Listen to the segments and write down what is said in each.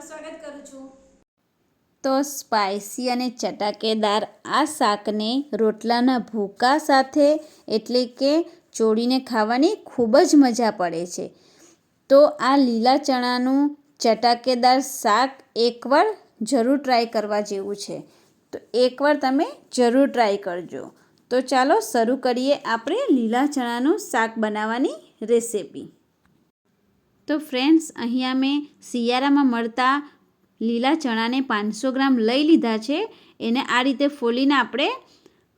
સ્વાગત કરું છું. તો સ્પાઇસી અને ચટાકેદાર આ શાકને રોટલાના ભૂકા સાથે એટલે કે ચોળીને ખાવાની ખૂબ જ મજા પડે છે. તો આ લીલા ચણાનું ચટાકેદાર શાક એકવાર જરૂર ટ્રાય કરવા જેવું છે. તો એકવાર તમે જરૂર ટ્રાય કરજો. તો ચાલો શરૂ કરીએ આપણે લીલા ચણાનું શાક બનાવવાની રેસિપી. તો ફ્રેન્ડ્સ, અહીંયા મેં શિયાળામાં મળતા લીલા ચણાને પાંચસો ગ્રામ લઈ લીધા છે. એને આ રીતે ફોલીને આપણે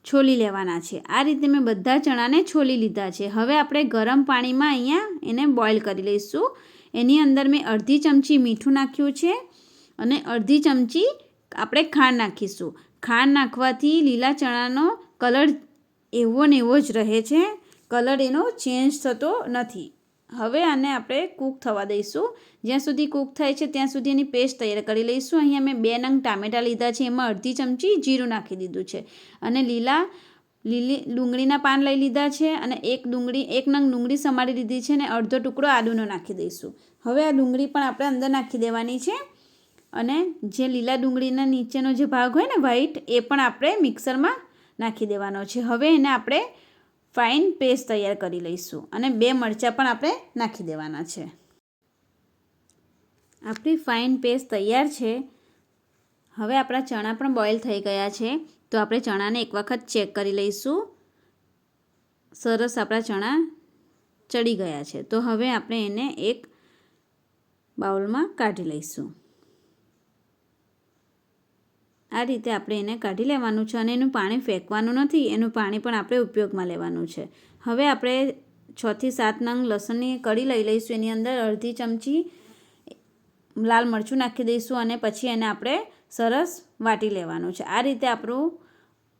છોલી લેવાના છે. આ રીતે મેં બધા ચણાને છોલી લીધા છે. હવે આપણે ગરમ પાણીમાં અહીંયા એને બોઇલ કરી લઈશું. એની અંદર મેં અડધી ચમચી મીઠું નાખ્યું છે અને અડધી ચમચી આપણે ખાંડ નાખીશું. ખાંડ નાખવાથી લીલા ચણાનો કલર એવો ને એવો જ રહે છે. કલર એનો ચેન્જ થતો નથી. હવે આને આપણે કૂક થવા દઈશું. જ્યાં સુધી કૂક થાય છે ત્યાં સુધી એની પેસ્ટ તૈયાર કરી લઈશું. અહીંયા મેં બે નંગ ટામેટાં લીધા છે, એમાં અડધી ચમચી જીરું નાખી દીધું છે. અને લીલા, લીલી ડુંગળીના પાન લઈ લીધા છે અને એક ડુંગળી, એક નંગ ડુંગળી સમારી લીધી છે અને અડધો ટુકડો આદુનો નાખી દઈશું. હવે આ ડુંગળી પણ આપણે અંદર નાખી દેવાની છે અને જે લીલા ડુંગળીના નીચેનો જે ભાગ હોય ને વ્હાઈટ એ પણ આપણે મિક્સરમાં નાખી દેવાનો છે. હવે એને આપણે ફાઇન પેસ્ટ તૈયાર કરી લઈશું અને બે મરચાં પણ આપણે નાખી દેવાના છે. આપણી ફાઇન પેસ્ટ તૈયાર છે. હવે આપણા ચણા પણ બોઇલ થઈ ગયા છે. તો આપણે ચણાને એક વખત ચેક કરી લઈશું. સરસ આપણા ચણા ચડી ગયા છે. તો હવે આપણે એને એક બાઉલમાં કાઢી લઈશું. આ રીતે આપણે એને કાઢી લેવાનું છે અને એનું પાણી ફેંકવાનું નથી, એનું પાણી પણ આપણે ઉપયોગમાં લેવાનું છે. હવે આપણે છથી સાત નંગ લસણની કઢી લઈ લઈશું, એની અંદર અડધી ચમચી લાલ મરચું નાખી દઈશું અને પછી એને આપણે સરસ વાટી લેવાનું છે. આ રીતે આપણું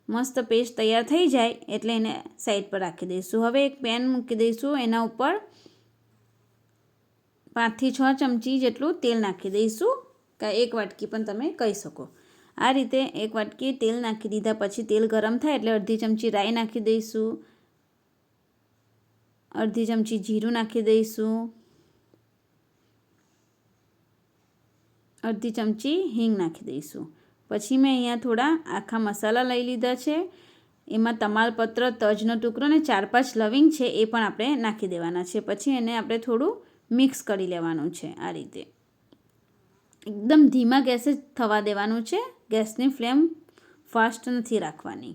મસ્ત પેસ્ટ તૈયાર થઈ જાય એટલે એને સાઈડ પર રાખી દઈશું. હવે એક પેન મૂકી દઈશું, એના ઉપર પાંચથી છ ચમચી જેટલું તેલ નાખી દઈશું, કાં એક વાટકી પણ તમે કહી શકો. આ રીતે એક વાટકી તેલ નાખી દીધા પછી તેલ ગરમ થાય એટલે અડધી ચમચી રાઈ નાખી દઈશું. અડધી ચમચી જીરું નાખી દઈશું. અડધી ચમચી હિંગ નાખી દઈશું. પછી મેં અહીંયા થોડા આખા મસાલા લઈ લીધા છે. એમાં તમાલપત્ર, તજનો ટુકડો ને ચાર પાંચ લવિંગ છે એ પણ આપણે નાખી દેવાના છે. પછી એને આપણે થોડું મિક્સ કરી લેવાનું છે આ રીતે. એકદમ ધીમા ગેસે થવા દેવાનું છે. ગેસની ફ્લેમ ફાસ્ટ નથી રાખવાની.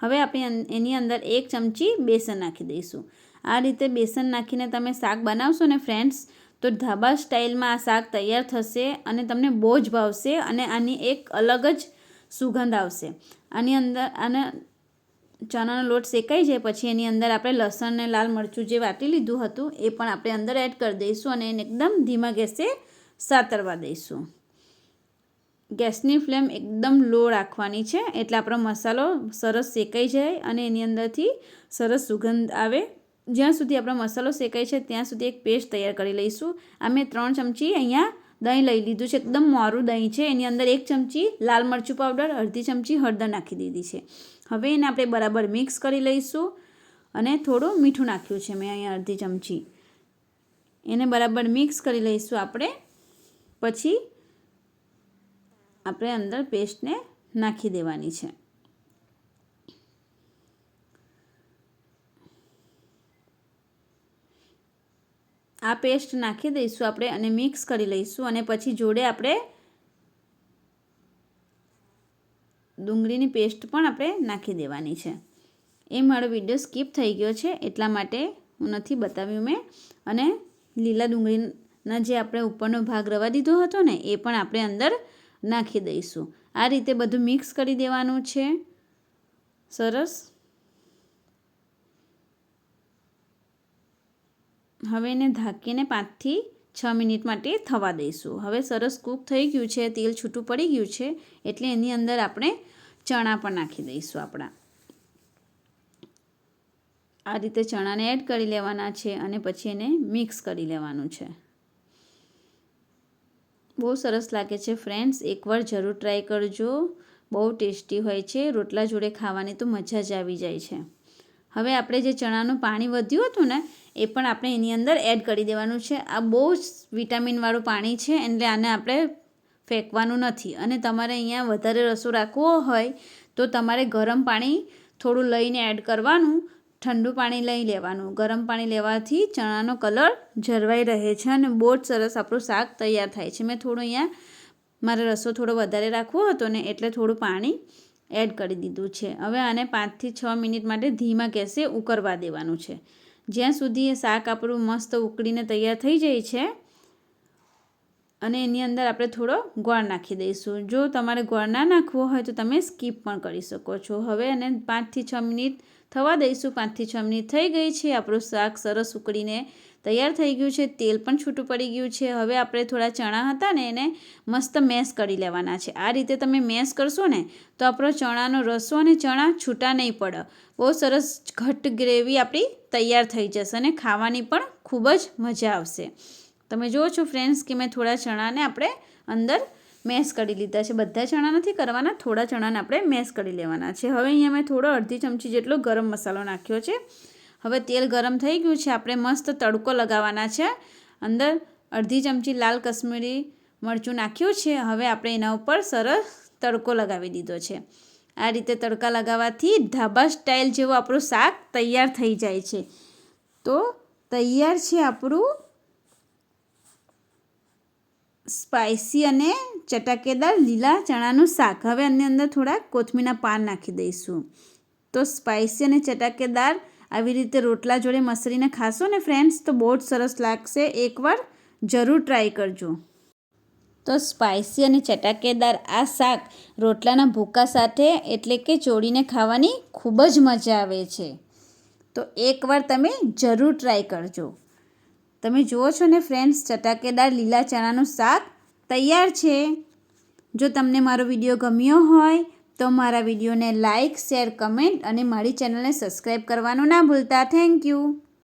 હવે આપણે એની અંદર એક ચમચી બેસન નાખી દઈશું. આ રીતે બેસન નાખીને તમે શાક બનાવશો ને ફ્રેન્ડ્સ, તો ધાબા સ્ટાઇલમાં આ શાક તૈયાર થશે અને તમને બહુ જ ભાવશે અને આની એક અલગ જ સુગંધ આવશે. આની અંદર, અને ચણાનો લોટ શેકાઈ જાય પછી એની અંદર આપણે લસણ ને લાલ મરચું જે વાટી લીધું હતું એ પણ આપણે અંદર એડ કરી દઈશું અને એને એકદમ ધીમા ગેસે સાતરવા દઈશું. ગેસની ફ્લેમ એકદમ લો રાખવાની છે. એટલે આપણો મસાલો સરસ શેકાઈ જાય અને એની અંદરથી સરસ સુગંધ આવે. જ્યાં સુધી આપણો મસાલો શેકાય છે, ત્યાં સુધી એક પેસ્ટ તૈયાર કરી લઈશું. આ મેં ત્રણ ચમચી અહીંયા દહીં લઈ લીધું છે. એકદમ મોરું દહીં છે. એની અંદર એક ચમચી લાલ મરચું પાવડર, અડધી ચમચી હળદર નાખી દીધી છે. હવે એને આપણે બરાબર મિક્સ કરી લઈશું અને થોડું મીઠું નાખ્યું છે મેં અહીંયા અડધી ચમચી. એને બરાબર મિક્સ કરી લઈશું આપણે. પછી આપણે અંદર પેસ્ટને નાખી દેવાની છે. આ પેસ્ટ નાખી દઈશું આપણે અને મિક્સ કરી લઈશું અને પછી જોડે આપણે ડુંગળીની પેસ્ટ પણ આપણે નાખી દેવાની છે. એ મારો વીડિયો સ્કીપ થઈ ગયો છે, એટલા માટે હું નથી બતાવ્યું મેં. અને લીલા ડુંગળીના જે આપણે ઉપરનો ભાગ રવા દીધો હતો ને, એ પણ આપણે અંદર નાખી દઈશું. આ રીતે બધું મિક્સ કરી દેવાનું છે. સરસ. હવે એને ઢાંકીને પાંચથી છ મિનિટ માટે થવા દઈશું. હવે સરસ કૂક થઈ ગયું છે. તેલ છૂટું પડી ગયું છે. એટલે એની અંદર આપણે ચણા પણ નાખી દઈશું આપણા. આ રીતે ચણાને એડ કરી લેવાના છે અને પછી એને મિક્સ કરી લેવાનું છે. બહુ સરસ લાગે છે ફ્રેન્ડ્સ એકવાર જરૂર ટ્રાય કરજો. બહુ ટેસ્ટી હોય છે. રોટલા જોડે ખાવાની તો મજા જ આવી જાય છે. હવે આપણે જે ચણાનું પાણી વધ્યું હતું ને, એ પણ આપણે એની અંદર એડ કરી દેવાનું છે. આ બહુ જ વિટામિનવાળું પાણી છે, એટલે આને આપણે ફેંકવાનું નથી. અને તમારે અહીંયા વધારે રસો રાખવો હોય, તો તમારે ગરમ પાણી થોડું લઈને એડ કરવાનું. ઠંડુ પાણી લઈ લેવાનું. ગરમ પાણી લેવાથી ચણાનો કલર જળવાઈ રહે છે અને બહુ જ સરસ આપણું શાક તૈયાર થાય છે. મેં થોડું અહીંયા મારે રસો થોડો વધારે રાખવો હતો ને એટલે થોડું પાણી એડ કરી દીધું છે. હવે આને પાંચથી છ મિનિટ માટે ધીમા ગેસે ઉકળવા દેવાનું છે. જ્યાં સુધી એ શાક આપણું મસ્ત ઉકળીને તૈયાર થઈ જાય છે અને એની અંદર આપણે થોડો ગોળ નાખી દઈશું. જો તમારે ગોળ ના નાખવો હોય તો તમે સ્કીપ પણ કરી શકો છો. હવે એને પાંચથી છ મિનિટ થવા દઈશું. પાંચથી છ મિનિટ થઈ ગઈ છે. આપણું શાક સરસ ઉકળીને તૈયાર થઈ ગયું છે. તેલ પણ છૂટું પડી ગયું છે. હવે આપણે થોડા ચણા હતા ને એને મસ્ત મેશ કરી લેવાના છે. આ રીતે તમે મેશ કરશો ને તો આપણો ચણાનો રસો અને ચણા છૂટા નહીં પડે. બહુ સરસ ઘટ ગ્રેવી આપણી તૈયાર થઈ જશે અને ખાવાની પણ ખૂબ જ મજા આવશે. તમે જુઓ છો ફ્રેન્ડ્સ કે મેં થોડા ચણાને આપણે અંદર મેશ કરી લીધા છે. બધા ચણા નથી કરવાના, થોડા ચણાને આપણે મેશ કરી લેવાના છે. હવે અહીંયા મેં થોડો અડધી ચમચી જેટલો ગરમ મસાલો નાખ્યો છે. હવે તેલ ગરમ થઈ ગયું છે. આપણે મસ્ત તડકો લગાવવાના છે. અંદર અડધી ચમચી લાલ કશ્મીરી મરચું નાખ્યું છે. હવે આપણે એના ઉપર સરસ તડકો લગાવી દીધો છે. આ રીતે તડકા લગાવવાથી ધાબા સ્ટાઇલ જેવું આપણું શાક તૈયાર થઈ જાય છે. તો તૈયાર છે આપણું સ્પાઇસી અને ચટાકેદાર લીલા ચણાનું શાક. હવે આની અંદર થોડા કોથમીના પાન નાખી દઈશું. તો સ્પાઇસી અને ચટાકેદાર આવી રીતે રોટલા જોડે મસરીને ખાશો ને ફ્રેન્ડ્સ તો બહુ જ સરસ લાગશે. એકવાર જરૂર ટ્રાય કરજો. તો સ્પાઇસી અને ચટાકેદાર આ શાક રોટલાના ભૂકા સાથે એટલે કે ચોળીને ખાવાની ખૂબ જ મજા આવે છે. તો એકવાર તમે જરૂર ટ્રાય કરજો. તમે જુઓ છો ને ફ્રેન્ડ્સ, ચટાકેદાર લીલા ચણાનું શાક તૈયાર છે. જો તમને મારો વીડિયો ગમ્યો હોય, તો મારા વિડીયોને લાઇક શેર, કમેન્ટ અને મારી ચેનલને સબસ્ક્રાઈબ કરવાનું ના ભૂલતા. Thank you.